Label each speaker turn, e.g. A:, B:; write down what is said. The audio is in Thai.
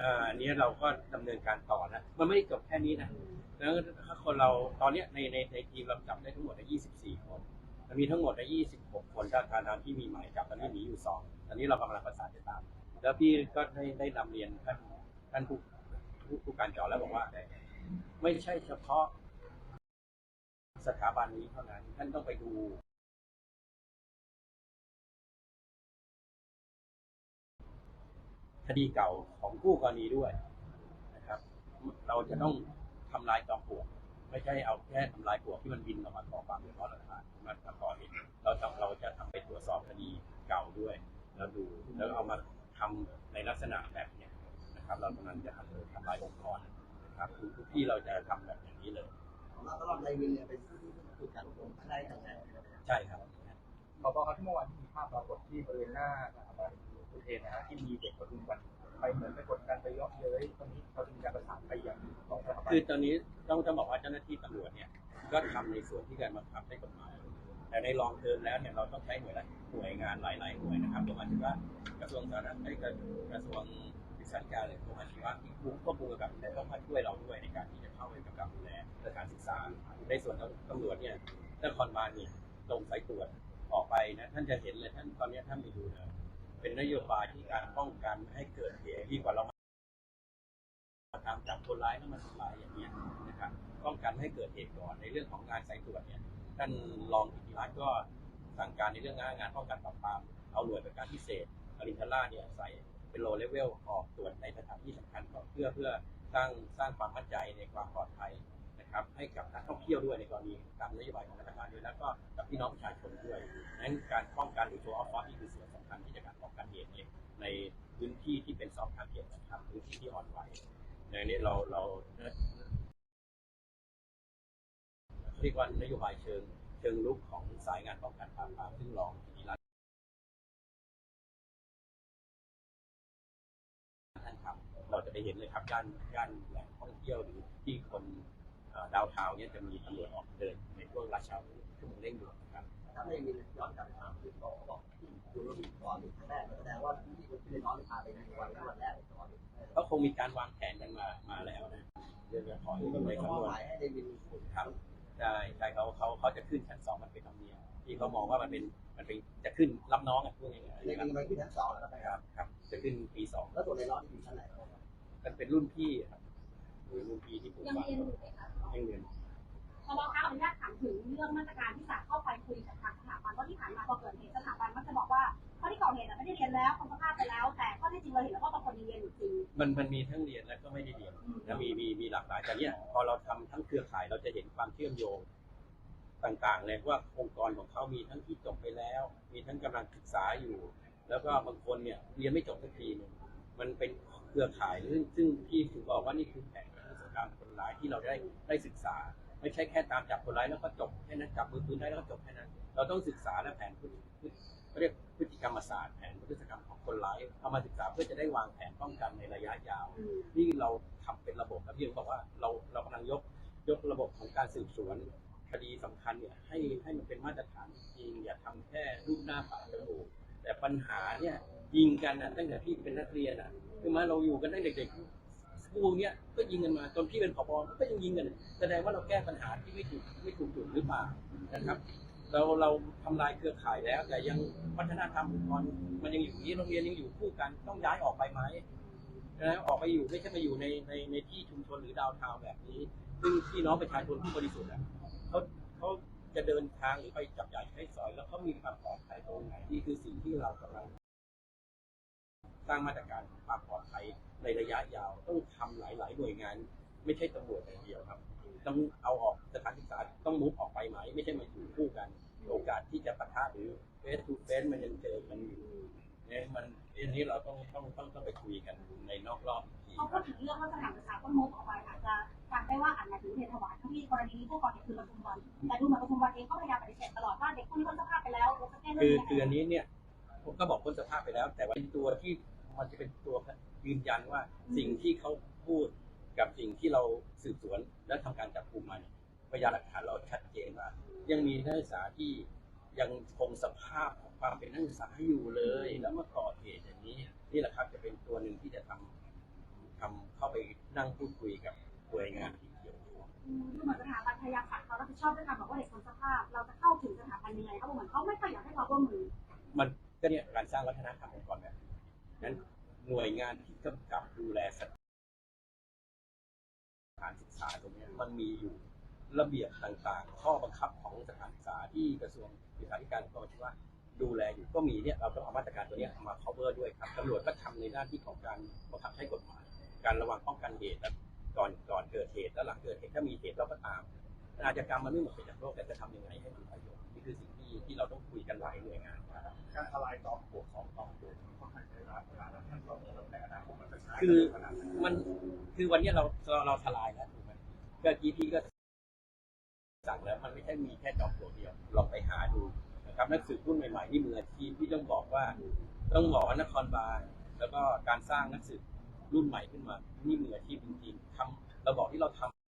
A: อ่าอันนี้เราก็ดำเนินการต่อนะมันไม่ได้จบแค่นี้นะแล้วถ้าคนเราตอนเนี้ยในในในทีมเราจับได้ทั้งหมดได้ 24 คนมันมีทั้งหมดได้ 26 คนถ้าทางที่มีหมายจับตอนนี้มีอยู่สองตอนนี้เรากำลังประสานจะตาม แล้วพี่ก็ได้ได้นำเรียนท่านท่านผู้ผู้ผู้การจอแล้วบอกว่า ไม่ใช่เฉพาะสถาบันนี้เท่านั้น ท่านต้องไปดู คดีเก่าของผู้กรณีด้วยนะครับ เราจะต้องทำลายจอมปลวกไม่ใช่เอาแค่ทำลายปลวกที่มันบินออกมาก่อความเดือดร้อนรำคาญมามาก่อเหตุเราจะเราจะทำไปตรวจสอบคดีเก่าด้วยแล้วดูแล้วเอามาทำในลักษณะแบบเนี้ยนะครับ เรากำลังจะทำทำลายองค์กรนะครับทุกทุกที่เราจะทำแบบอย่างนี้เลย
B: เราตลอดในวินเนี่ยเป็นผู้ที่ถูกการอบรมได้ทางไหน
A: ใช่ครับ
C: ขอบครับที่เมื่อวานที่มีภาพปรากฏที่บริเวณหน้าสถาบันอุเทนนะฮะที่มีเด็กประทุมวัน ไปเหมือนไปกดดันไปเยาะเย้ยตรงนี้เขาจะมีการประสานไปยังสองสถาบัน
A: คือตอนนี้ต้องต้องบอกว่าเจ้าหน้าที่ตำรวจเนี่ยก็ทำในส่วนที่การบังคับได้กฎหมายแต่ในรองเทอมแล้วเนี่ยเราต้องใช้หน่วยละหน่วยงานหลาย ๆ หน่วยนะครับรวมถึงว่ากระทรวงสาธารณสุขกระทรวงศึกษาธิการหรือกระทรวงอาชีวะที่ควบควบคุมกับแลต้องมาช่วยเราด้วยในการที่จะเข้าไปกำกับดูแลเรื่องการศึกษา ในส่วนตำรวจเนี่ยนครบาลเนี่ยลงสายตรวจออกไปนะท่านจะเห็นเลยท่านตอนนี้ท่านไปดูนะ เป็นนโยบายที่การป้องกันไม่ให้เกิดเหตุที่กว่าเราตามจับคนร้ายแล้วมันทำลายอย่างเนี้ยนะครับป้องกันให้เกิดเหตุก่อนในเรื่องของงานสายตรวจเนี่ยท่านรองกิติรัตน์ก็สั่งการในเรื่องงานงานป้องกันปราบปรามเอาหน่วยประการพิเศษอรินทราเนี่ยใส่เป็นโลเลเวลออกตรวจในสถานที่สำคัญก็เพื่อเพื่อสร้างสร้างความมั่นใจในความปลอดภัย นะครับให้กับนักท่องเที่ยวด้วยในกรณีตามนโยบายของรัฐบาลด้วยแล้วก็กับพี่น้องประชาชนด้วยนั้นการป้องกันหรือโชว์ออฟฟอสนี่คือส่วนสำคัญที่จะการป้องกันเหตุเนี่ยในพื้นที่ที่เป็นซอฟต์ทาร์เก็ตนะครับพื้นที่ที่อ่อนไหวในนี้เราเราเรียกว่านโยบายเชิงเชิงลุกของสายงานป้องกันปราบปรามซึ่งรองกิติรัตน์ท่านทำเราจะไปเห็นเลยครับย่านย่านแหล่งท่องเที่ยวหรือที่คน ดาวเทาวน์เนี่ยจะมีตำรวจออกเดินในช่วงราชาชั่วโมงเร่งด่วนนะครับ
B: ถ้าในวินย้อนกลับไปถามคือบอกบอกที่ดูระเบียบก่อนครั้งแรกแสดงว่าที่คนที่น้องพาไปในวันวันแรกก่อน
A: ก็คงมีการวางแผนกันมามาแล้วนะเรื่องของ
B: คือ
A: ใน
B: ไม่
A: สำ
B: ขอน
A: วน
B: หมายให้ในวิน
A: ครับใช่ใช่เขาเขาเขาจะขึ้นชั้นสองมันเป็นธรรมเนียมที่เขามองว่ามันเป็นมันเป็นจะขึ้นรับน้องอะพูดง่ายๆ
B: ใน
A: นะค
B: วิ
A: รับ
B: นมันขึ้นชั้นสองแล้วนะค
A: ค
B: รั
A: รั
B: บบ
A: ครับ จะขึ้นปีสอง
B: แล้วตัวในร้อนอยู่ชั้นไหน
A: มันเป็นรุ่นพี่ครับหรือรุ่นพี่ที่ผม
D: ยัง
A: ฟัง
D: เรียนอยู่ไหมคะ
A: ยังเรียน
D: พอเราคะอนุญาตถามถึงเรื่องมาตรการที่ศาลเข้าไปคุยกับทางสถาบันว่าที่ผ่านมาพอเกิดเหตุสถาบันมักจะบอกว่าข้อที่ก่อเหตุไม่ได้เรียนแล้วคนสภาพไปแล้ว แต่ข้อที่จริงเราเห็นแล้วว่าบางคนเรียนอยู่จริง
A: มันมันมีทั้งเรียนและก็ไม่ได้เรียนนะมีมีมีหลากหลายแต่เนี้ยพอเราทำทั้งเครือข่ายเราจะเห็นความเชื่อมโยงต่างๆเลยว่าองค์กรของเขามีทั้งที่จบไปแล้ว มีทั้งกำลังศึกษาอยู่ แล้วก็บางคนเนี่ยเรียนไม่จบสักทีนึงมันเป็นเครือข่ายซึ่งซึ่งพี่ถึงบอกว่านี่คือแผนการศึกษาคนร้ายที่เราได้ได้ศึกษา ไม่ใช่แค่ตามจับคนร้ายแล้วก็จบแค่นั้นจับมือปืนได้แล้วก็จบแค่นั้น เราต้องศึกษาและแผนพฤติพฤติเขาเรียกพฤติกรรมศาสตร์แผนพฤติกรรมของคนร้ายเอามาศึกษาเพื่อจะได้วางแผนป้องกันในระยะยาว นี่เราทำเป็นระบบครับพี่บอกว่าเราเรากำลังยกยกระบบของการสืบสวนคดีสำคัญเนี่ยให้ให้มันเป็นมาตรฐานจริงอย่าทำแค่รูปหน้าปากจมูกแต่ปัญหาเนี่ยยิงกันนะตั้งแต่พี่เป็นนักเรียนอะคือมาเราอยู่กันตั้งแต่เด็กๆ สกูลเนี้ยก็ยิงกันมาจนพี่เป็นผบก็ยังยิงกัน แสดงว่าเราแก้ปัญหาที่ไม่ถูกไม่ถูกจุดหรือเปล่านะครับ เราเราทำลายเครือข่ายแล้ว แต่ยังวัฒนธรรมองค์กรมันยังอยู่นี้โรงเรียนยังอยู่คู่กันต้องย้ายออกไปไหมนะออกไปอยู่ไม่ใช่มาอยู่ในในในที่ชุมชนหรือดาวทาวแบบนี้ ซึ่งพี่น้องประชาชนที่บริสุทธิ์อะเขาเขาจะเดินทางหรือไปจับจ่ายใช้สอย แล้วเขามีความปลอดภัยตรงไหนนี่คือสิ่งที่เรากำลังสร้างมาตรการความปลอดภัย ในระยะยาวต้องทำหลาย ๆ หน่วยงาน ไม่ใช่ตำรวจอย่างเดียวครับ ต้องเอาออกสถานศึกษาต้องมุกออกไปไหม ไม่ใช่มาอยู่คู่กัน โอกาสที่จะปะทะหรือเฟสทูเฟสมันยังเจอกันอยู่เนี่ยมันอันนี้เราต้องต้องต้องต้องไปคุยกันในนอกรอบอีกที
D: เขาพูดถึงเรื่องว่าสถานศึกษาต้นมุกออกไปอาจจะฟังได้ว่าอาจจะถึงเรียนถวายทั้งที่กรณีผู้ก่อเหตุคือประทุมวันแต่ดูเหมือนประทุมวันเองก็พยายามปฏิเสธตลอดว่าเด็กพวกนี้พ้นสภาพไปแล้วเราจะแก้เรื่
A: คือคืออันนี้เนี่ยผมก็บอกพ้นสภาพไปแล้ว แต่ว่าเป็นตัวที่มันจะเป็นตัว ยืนยันว่าสิ่งที่เขาพูดกับสิ่งที่เราสืบสวนและทำการจับกลุ่มมาเนี่ยพยานหลักฐานเราชัดเจนว่า ยังมีนักศึกษาที่ยังคงสภาพของความเป็นนักศึกษาอยู่เลย แล้วมาก่อเหตุอย่างนี้นี่แหละครับจะเป็นตัวหนึ่งที่จะทำทำเข้าไปนั่งพูดคุยกับหน่วยงานที่เกี่ยวข้อง
D: อืมดูเหมือนสถาบันพยายามขัดเขารับผิดชอบด้วยการบอกว่าเด็กคนสภาพ เราจะเข้าถึงสถาบันยังไงเขาบอกเหมือนเขาไม่ค่อยอยากให้เราร่วมมือ
A: หน่วยงานที่กำกับดูแลสถานศึกษาตรงนี้มันมีอยู่ระเบียบต่างๆ ข้อบังคับของสถานศึกษาที่กระทรวงศึกษาธิการกรมที่ว่าดูแลอยู่ก็มีเนี่ยเราต้องเอามาตรการตัวเนี้ยมา cover ด้วยครับตำรวจก็ทำในหน้าที่ของการบังคับใช้กฎหมาย การระวังป้องกันเหตุก่อนก่อนเกิดเหตุและหลังเกิดเหตุถ้ามีเหตุเราก็ตามอาชญากรรมมันไม่หมดไปจากโลกแต่จะทำยังไงให้มันประโยชน์นี่คือสิ่ง
C: การทลายจอมปลวกสองจอมปลวกค่อนข้างใช้เวลาเวลาแล้วท่านรองแล้วแต่อนาคตมันจะใช้
A: คือ
C: ขนาดไหน
A: มันคือวันเนี้ยเราเราเราทลายแล้วถูกไหมก็เมื่อกี้พี่ก็สั่งแล้วมันไม่ใช่มีแค่จอมปลวกเดียวลองไปหาดูนะครับนักสืบรุ่นใหม่ๆนี่มืออาชีพที่ต้องบอกว่าต้องบอกว่านครบาลแล้วก็การสร้างนักสืบรุ่นใหม่ขึ้นมานี่มืออาชีพจริงๆทำเราบอกที่เราทำ